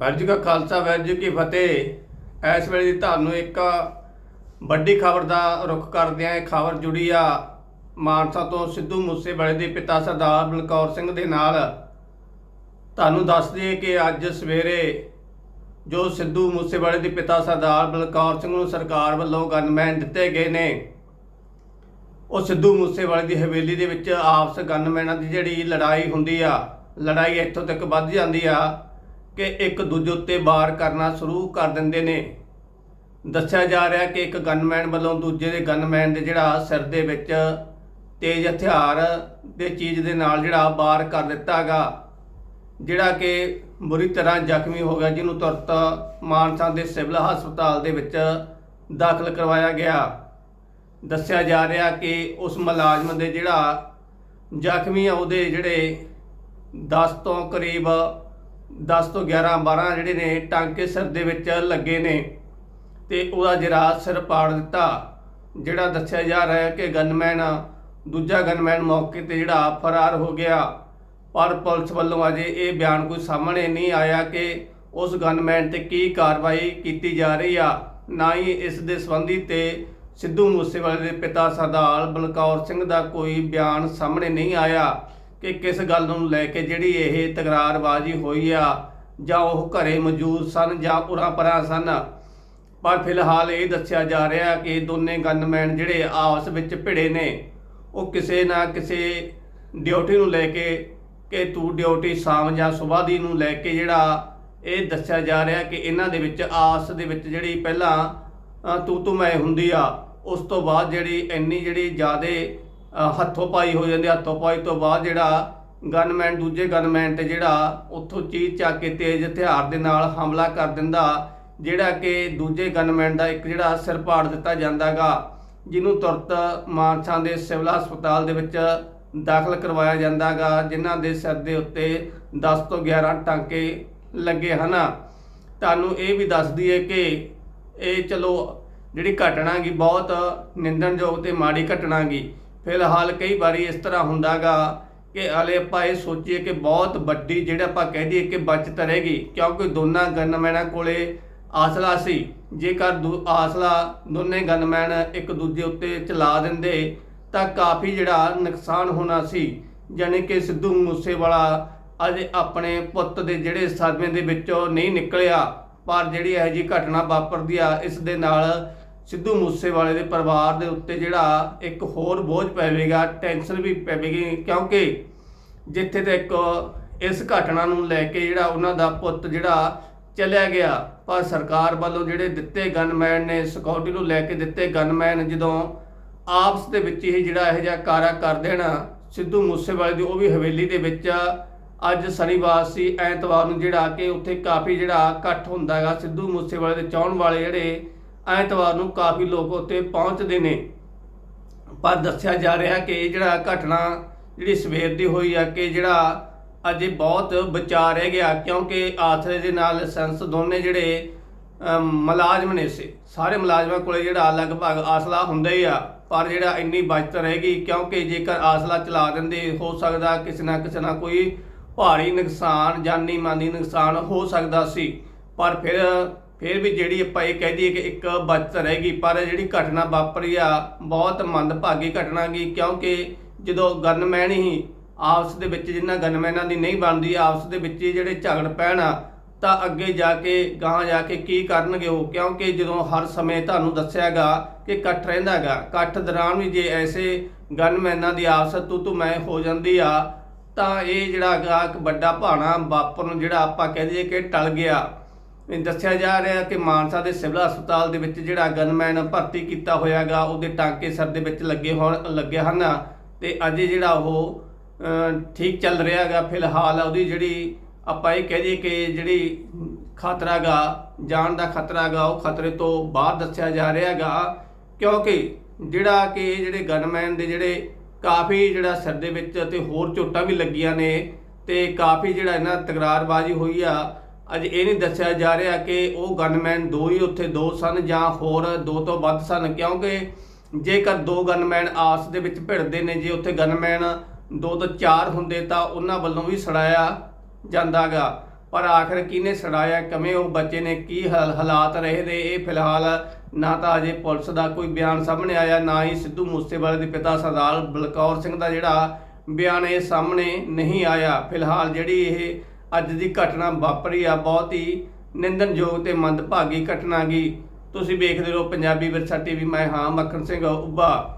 ਵਾਹਿਗੁਰੂ ਜੀ ਕਾ ਖਾਲਸਾ ਵਾਹਿਗੁਰੂ ਜੀ ਕੀ ਫਤਿਹ। ਇਸ ਵੇਲੇ ਦੀ ਤੁਹਾਨੂੰ ਇੱਕ ਵੱਡੀ ਖਬਰ ਦਾ ਰੁਖ ਕਰਦੇ ਹਾਂ। ਇਹ ਖਬਰ ਜੁੜੀ ਆ ਮਾਨਸਾ ਤੋਂ ਸਿੱਧੂ ਮੂਸੇਵਾਲੇ ਦੇ ਪਿਤਾ ਸਰਦਾਰ ਬਲਕੌਰ ਸਿੰਘ ਦੇ ਨਾਲ। ਤੁਹਾਨੂੰ ਦੱਸ ਦਈਏ ਕਿ ਅੱਜ ਸਵੇਰੇ ਜੋ ਸਿੱਧੂ ਮੂਸੇਵਾਲੇ ਦੇ ਪਿਤਾ ਸਰਦਾਰ ਬਲਕੌਰ ਸਿੰਘ ਨੂੰ ਸਰਕਾਰ ਵੱਲੋਂ ਗਨਮੈਨ ਦਿੱਤੇ ਗਏ ਨੇ, ਉਹ ਸਿੱਧੂ ਮੂਸੇਵਾਲੇ ਦੀ ਹਵੇਲੀ ਦੇ ਵਿੱਚ ਆਪਸ ਗਨਮੈਨਾਂ ਦੀ ਜਿਹੜੀ ਲੜਾਈ ਹੁੰਦੀ ਆ, ਲੜਾਈ ਇੱਥੋਂ ਤੱਕ ਵੱਧ ਜਾਂਦੀ ਆ। ਕਿ ਇੱਕ ਦੂਜੇ ਉੱਤੇ ਵਾਰ ਕਰਨਾ ਸ਼ੁਰੂ ਕਰ ਦਿੰਦੇ ਨੇ। ਦੱਸਿਆ ਜਾ ਰਿਹਾ ਕਿ ਇੱਕ ਗਨਮੈਨ ਵੱਲੋਂ ਦੂਜੇ ਦੇ ਗਨਮੈਨ ਦੇ ਜਿਹੜਾ ਸਿਰ ਦੇ ਵਿੱਚ ਤੇਜ਼ ਹਥਿਆਰ ਦੇ ਚੀਜ਼ ਦੇ ਨਾਲ ਜਿਹੜਾ ਵਾਰ ਕਰ ਦਿੱਤਾਗਾ ਜਿਹੜਾ ਕਿ ਬੁਰੀ ਤਰ੍ਹਾਂ ਜ਼ਖਮੀ ਹੋ ਗਿਆ, ਜਿਹਨੂੰ ਤੁਰਤ ਮਾਨਸਾ ਦੇ ਸਿਵਲ ਹਸਪਤਾਲ ਦੇ ਵਿੱਚ ਦਾਖਲ ਕਰਵਾਇਆ ਗਿਆ। ਦੱਸਿਆ ਜਾ ਰਿਹਾ ਕਿ ਉਸ ਮੁਲਾਜ਼ਮ ਦੇ ਜਿਹੜਾ ਜ਼ਖਮੀ ਆ, ਉਹਦੇ ਜਿਹੜੇ 10 ਤੋਂ ਕਰੀਬ 10 ਤੋਂ 11 12 ਜਿਹੜੇ ਨੇ ਟਾਂਕੇ ਸਿਰ ਦੇ ਵਿੱਚ ਲੱਗੇ ਨੇ ਤੇ ਉਹਦਾ ਜਿਹੜਾ ਸਿਰ ਪਾੜ ਦਿੱਤਾ, ਜਿਹੜਾ ਦੱਸਿਆ ਜਾ ਰਿਹਾ ਹੈ ਕਿ ਗਨਮੈਨ, ਦੂਜਾ ਗਨਮੈਨ ਮੌਕੇ ਤੇ ਜਿਹੜਾ ਫਰਾਰ ਹੋ ਗਿਆ, ਪਰ ਪੁਲਿਸ ਵੱਲੋਂ ਅਜੇ ਇਹ ਬਿਆਨ ਕੋਈ ਸਾਹਮਣੇ ਨਹੀਂ ਆਇਆ ਕਿ ਉਸ ਗਨਮੈਨ ਤੇ ਕੀ ਕਾਰਵਾਈ ਕੀਤੀ ਜਾ ਰਹੀ ਆ, ਨਾ ਹੀ ਇਸ ਦੇ ਸੰਬੰਧੀ ਤੇ ਸਿੱਧੂ ਮੂਸੇਵਾਲੇ ਦੇ ਪਿਤਾ ਸਰਦਾਰ ਬਲਕੌਰ ਸਿੰਘ ਦਾ ਕੋਈ ਬਿਆਨ ਸਾਹਮਣੇ ਨਹੀਂ ਆਇਆ। ਕਿ ਕਿਸ ਗੱਲ ਨੂੰ ਲੈ ਕੇ ਜਿਹੜੀ ਇਹ ਤਕਰਾਰਬਾਜ਼ੀ ਹੋਈ ਆ, ਜਾਂ ਉਹ ਘਰੇ ਮੌਜੂਦ ਸਨ ਜਾਂ ਉਰਾਂ ਪਰਾਂ ਸਨ। ਪਰ ਫਿਲਹਾਲ ਇਹ ਦੱਸਿਆ ਜਾ ਰਿਹਾ ਕਿ ਦੋਨੇ ਗਨਮੈਨ ਜਿਹੜੇ ਆਪਸ ਵਿੱਚ ਭਿੜੇ ਨੇ, ਉਹ ਕਿਸੇ ਨਾ ਕਿਸੇ ਡਿਊਟੀ ਨੂੰ ਲੈ ਕੇ, ਕਿ ਤੂੰ ਡਿਊਟੀ ਸ਼ਾਮ ਜਾਂ ਸਵੇਰ ਦੀ ਨੂੰ ਲੈ ਕੇ ਜਿਹੜਾ ਇਹ ਦੱਸਿਆ ਜਾ ਰਿਹਾ ਕਿ ਇਹਨਾਂ ਦੇ ਵਿੱਚ ਆਸ ਦੇ ਵਿੱਚ ਜਿਹੜੀ ਪਹਿਲਾਂ ਤੂੰ ਤੂੰ ਮੈਂ ਹੁੰਦੀ ਆ, ਉਸ ਤੋਂ ਬਾਅਦ ਜਿਹੜੀ ਇੰਨੀ ਜਿਹੜੀ ਜ਼ਿਆਦੇ ਹੱਥੋਂ ਪਾਈ ਹੋ ਜਾਂਦੀ, ਹੱਥੋਂ ਪਾਈ ਤੋਂ ਬਾਅਦ ਜਿਹੜਾ ਗਨਮੈਨ ਦੂਜੇ ਗਨਮੈਨ ਤੇ ਜਿਹੜਾ ਉੱਥੋਂ ਚੀਜ਼ ਚੱਕ ਕੇ ਤੇਜ਼ ਹਥਿਆਰ ਦੇ ਨਾਲ ਹਮਲਾ ਕਰ ਦਿੰਦਾ, ਜਿਹੜਾ ਕਿ ਦੂਜੇ ਗਨਮੈਨ ਦਾ ਇੱਕ ਜਿਹੜਾ ਸਿਰ ਪਾੜ ਦਿੱਤਾ ਜਾਂਦਾਗਾ, ਜਿਹਨੂੰ ਤੁਰਤ ਮਾਨਸਾ ਦੇ ਸਿਵਲ ਹਸਪਤਾਲ ਦੇ ਵਿੱਚ ਦਾਖਲ ਕਰਵਾਇਆ ਜਾਂਦਾਗਾ, ਜਿਨ੍ਹਾਂ ਦੇ ਸਿਰ ਦੇ ਉੱਤੇ 10 ਤੋਂ 11 ਟਾਂਕੇ ਲੱਗੇ ਹਨ। ਤੁਹਾਨੂੰ ਇਹ ਵੀ ਦੱਸ ਦਈਏ ਕਿ ਇਹ ਚਲੋ ਜਿਹੜੀ ਘਟਨਾ ਗੀ ਬਹੁਤ ਨਿੰਦਣਯੋਗ ਤੇ ਮਾੜੀ ਘਟਨਾ ਗੀ ਫਿਲਹਾਲ ਕਈ ਵਾਰੀ ਇਸ ਤਰ੍ਹਾਂ ਹੁੰਦਾਗਾ ਕਿ ਹਲੇ ਆਪਾਂ ਇਹ ਸੋਚੀਏ ਕਿ ਬਹੁਤ ਵੱਡੀ ਜਿਹੜਾ ਆਪਾਂ ਕਹਿ ਦਈਏ ਕਿ ਬਚਤ ਰਹੇਗੀ, ਕਿਉਂਕਿ ਦੋਨਾਂ ਗਨਮੈਨਾਂ ਕੋਲੇ ਆਸਲਾ ਸੀ। ਜੇਕਰ ਦੂ- ਆਸਲਾ ਦੋਨੇ ਗਨਮੈਨ ਇੱਕ ਦੂਜੇ ਉੱਤੇ ਚਲਾ ਦਿੰਦੇ, ਤਾਂ ਕਾਫੀ ਜਿਹੜਾ ਨੁਕਸਾਨ ਹੋਣਾ ਸੀ। ਜਾਣੀ ਕਿ ਸਿੱਧੂ ਮੂਸੇਵਾਲਾ ਅਜੇ ਆਪਣੇ ਪੁੱਤ ਦੇ ਜਿਹੜੇ ਸਦਮੇ ਦੇ ਵਿੱਚੋਂ ਨਹੀਂ ਨਿਕਲਿਆ, ਪਰ ਜਿਹੜੀ ਇਹ ਜੀ ਘਟਨਾ ਵਾਪਰਦੀ ਆ, ਇਸ ਦੇ ਨਾਲ ਸਿੱਧੂ ਮੂਸੇਵਾਲੇ ਦੇ ਪਰਿਵਾਰ ਦੇ ਉੱਤੇ ਜਿਹੜਾ ਇੱਕ ਹੋਰ ਬੋਝ ਪਵੇਗਾ ਟੈਨਸ਼ਨ ਵੀ ਪਵੇਗੀ, ਕਿਉਂਕਿ ਜਿੱਥੇ ਤੱਕ ਇਸ ਘਟਨਾ ਨੂੰ ਲੈ ਕੇ ਜਿਹੜਾ ਉਹਨਾਂ ਦਾ ਪੁੱਤ ਜਿਹੜਾ ਚਲਿਆ ਗਿਆ, ਪਰ ਸਰਕਾਰ ਵੱਲੋਂ ਜਿਹੜੇ ਦਿੱਤੇ ਗਨਮੈਨ ਨੇ ਸਿਕਿਉਰਿਟੀ ਨੂੰ ਲੈ ਕੇ ਦਿੱਤੇ ਗਨਮੈਨ ਜਦੋਂ ਆਪਸ ਦੇ ਵਿੱਚ ਹੀ ਜਿਹੜਾ ਇਹ ਜਿਹਾ ਕਾਰਾ ਕਰ ਦੇਣਾ, ਸਿੱਧੂ ਮੂਸੇਵਾਲੇ ਦੀ ਉਹ ਵੀ ਹਵੇਲੀ ਦੇ ਵਿੱਚ ਅੱਜ ਸ਼ਨੀਵਾਰ ਸੀ, ਐਤਵਾਰ ਨੂੰ ਜਿਹੜਾ ਕਿ ਉੱਥੇ ਕਾਫੀ ਜਿਹੜਾ ਇਕੱਠ ਹੁੰਦਾ ਹੈਗਾ, ਸਿੱਧੂ ਮੂਸੇਵਾਲੇ ਦੇ ਚਾਹਣ ਵਾਲੇ ਜਿਹੜੇ ਐਤਵਾਰ ਨੂੰ ਕਾਫੀ ਲੋਕ ਉੱਥੇ ਪਹੁੰਚਦੇ ਨੇ। ਪਰ ਦੱਸਿਆ ਜਾ ਰਿਹਾ ਕਿ ਜਿਹੜਾ ਘਟਨਾ ਜਿਹੜੀ ਸਵੇਰ ਦੀ ਹੋਈ ਆ ਕਿ ਜਿਹੜਾ ਅਜੇ ਬਹੁਤ ਬਚਾ ਰਹਿ ਗਿਆ ਕਿਉਂਕਿ ਆਥਰੇ ਦੇ ਨਾਲ ਸੰਸ ਦੋਨੇ ਜਿਹੜੇ ਅਮ, ਮੁਲਾਜ਼ਮ ਨੇ ਸੀ ਸਾਰੇ ਮੁਲਾਜ਼ਮਾਂ ਕੋਲੇ ਜਿਹੜਾ ਲਗਭਗ ਆਸਲਾ ਹੁੰਦਾ ਹੀ ਆ ਪਰ ਜਿਹੜਾ ਇੰਨੀ ਬਚਤ ਰਹੇਗੀ ਕਿਉਂਕਿ ਜੇਕਰ ਆਸਲਾ ਚਲਾ ਦਿੰਦੇ ਹੋ ਸਕਦਾ ਕਿਸੇ ਨਾ ਕਿਸੇ ਨਾ ਕੋਈ ਭਾਰੀ ਨੁਕਸਾਨ ਜਾਨੀ ਮਾਨੀ ਨੁਕਸਾਨ ਹੋ ਸਕਦਾ ਸੀ। ਪਰ ਫਿਰ ਫਿਰ ਵੀ ਜਿਹੜੀ ਆਪਾਂ ਇਹ ਕਹਿ ਦਈਏ ਕਿ ਇੱਕ ਬਚਤ ਰਹੇਗੀ, ਪਰ ਜਿਹੜੀ ਘਟਨਾ ਵਾਪਰੀ ਆ, ਬਹੁਤ ਮੰਦਭਾਗੀ ਘਟਨਾ ਗਈ ਕਿਉਂਕਿ ਜਦੋਂ ਗਨਮੈਨ ਹੀ ਆਪਸ ਦੇ ਵਿੱਚ, ਜਿੰਨਾ ਗਨਮੈਨਾਂ ਦੀ ਨਹੀਂ ਬਣਦੀ, ਆਪਸ ਦੇ ਵਿੱਚ ਜਿਹੜੇ ਝਗੜ ਪੈਣ ਤਾਂ ਅੱਗੇ ਜਾ ਕੇ, ਗਾਹਾਂ ਜਾ ਕੇ ਕੀ ਕਰਨਗੇ ਉਹ? ਕਿਉਂਕਿ ਜਦੋਂ ਹਰ ਸਮੇਂ ਤੁਹਾਨੂੰ ਦੱਸਿਆਗਾ ਕਿ ਇਕੱਠ ਰਹਿੰਦਾਗਾ ਇਕੱਠ ਦੌਰਾਨ ਵੀ ਜੇ ਐਸੇ ਗਨਮੈਨਾਂ ਦੀ ਆਪਸ ਤੂੰ ਤੂੰ ਮੈਂ ਹੋ ਜਾਂਦੀ ਆ, ਤਾਂ ਇਹ ਜਿਹੜਾ ਗਾ ਇੱਕ ਵੱਡਾ ਭਾਣਾ ਵਾਪਰ ਨੂੰ ਜਿਹੜਾ ਆਪਾਂ ਕਹਿ ਦਈਏ ਕਿ ਟਲ ਗਿਆ। ਦੱਸਿਆ ਜਾ ਰਿਹਾ ਕਿ ਮਾਨਸਾ ਦੇ ਸਿਵਲ ਹਸਪਤਾਲ ਦੇ ਵਿੱਚ ਜਿਹੜਾ ਗਨਮੈਨ ਭਰਤੀ ਕੀਤਾ ਹੋਇਆਗਾ, ਉਹਦੇ ਟਾਂਕੇ ਸਿਰ ਦੇ ਵਿੱਚ ਲੱਗੇ ਹੋਣ, ਲੱਗੇ ਹਨ ਤੇ ਅਜੇ ਜਿਹੜਾ ਉਹ ਠੀਕ ਚੱਲ ਰਿਹਾਗਾ ਫਿਲਹਾਲ। ਉਹਦੀ ਜਿਹੜੀ ਆਪਾਂ ਇਹ ਕਹਿ ਦਈਏ ਕਿ ਜਿਹੜੀ ਖਤਰਾਗਾ, ਜਾਨ ਦਾ ਖਤਰਾਗਾ, ਉਹ ਖਤਰੇ ਤੋਂ ਬਾਹਰ ਦੱਸਿਆ ਜਾ ਰਿਹਾਗਾ। ਕਿਉਂਕਿ ਜਿਹੜਾ ਕਿ ਜਿਹੜੇ ਗਨਮੈਨ ਦੇ ਜਿਹੜੇ ਕਾਫੀ ਜਿਹੜਾ ਸਿਰ ਦੇ ਵਿੱਚ ਤੇ ਹੋਰ ਝੋਟਾਂ ਵੀ ਲੱਗੀਆਂ ਨੇ ਤੇ ਕਾਫੀ ਜਿਹੜਾ ਇਹਨਾਂ ਤਕਰਾਰਬਾਜ਼ੀ ਹੋਈ ਆ ਅੱਜ ਇਹ ਨਹੀਂ ਦੱਸਿਆ ਜਾ ਰਿਹਾ ਕਿ ਉਹ ਗਨਮੈਨ ਦੋ ਹੀ ਉੱਥੇ ਦੋ ਸਨ ਜਾਂ ਹੋਰ ਦੋ ਤੋਂ ਵੱਧ ਸਨ, ਕਿਉਂਕਿ ਜੇਕਰ ਦੋ ਗਨਮੈਨ ਆਸ ਦੇ ਵਿੱਚ ਭਿੜਦੇ ਨੇ, ਜੇ ਉੱਥੇ ਗਨਮੈਨ ਦੋ ਤੋਂ ਚਾਰ ਹੁੰਦੇ ਤਾਂ ਉਹਨਾਂ ਵੱਲੋਂ ਵੀ ਸੜਾਇਆ ਜਾਂਦਾਗਾ। ਪਰ ਆਖਰ ਕਿਹਨੇ ਸੜਾਇਆ, ਕਿਵੇਂ ਉਹ ਬੱਚੇ ਨੇ, ਕੀ ਹਾਲ- ਹਾਲਾਤ ਰਹੇ ਦੇ ਇਹ ਫਿਲਹਾਲ ਨਾ ਤਾਂ ਅਜੇ ਪੁਲਿਸ ਦਾ ਕੋਈ ਬਿਆਨ ਸਾਹਮਣੇ ਆਇਆ, ਨਾ ਹੀ ਸਿੱਧੂ ਮੂਸੇਵਾਲੇ ਦੇ ਪਿਤਾ ਸਰਦਾਰ ਬਲਕੌਰ ਸਿੰਘ ਦਾ ਜਿਹੜਾ ਬਿਆਨ ਇਹ ਸਾਹਮਣੇ ਨਹੀਂ ਆਇਆ। ਫਿਲਹਾਲ ਜਿਹੜੀ ਇਹ ਅੱਜ ਦੀ ਘਟਨਾ ਵਾਪਰੀ ਆ, ਬਹੁਤ ਹੀ ਨਿੰਦਨਯੋਗ ਤੇ ਮੰਦਭਾਗੀ ਘਟਨਾ ਗਈ ਤੁਸੀਂ ਵੇਖਦੇ ਰਹੋ ਪੰਜਾਬੀ ਵਿਰਸਾ ਟੀਵੀ ਮੈਂ ਹਾਂ ਮੱਖਣ ਸਿੰਘ, ਉੱਭਾ।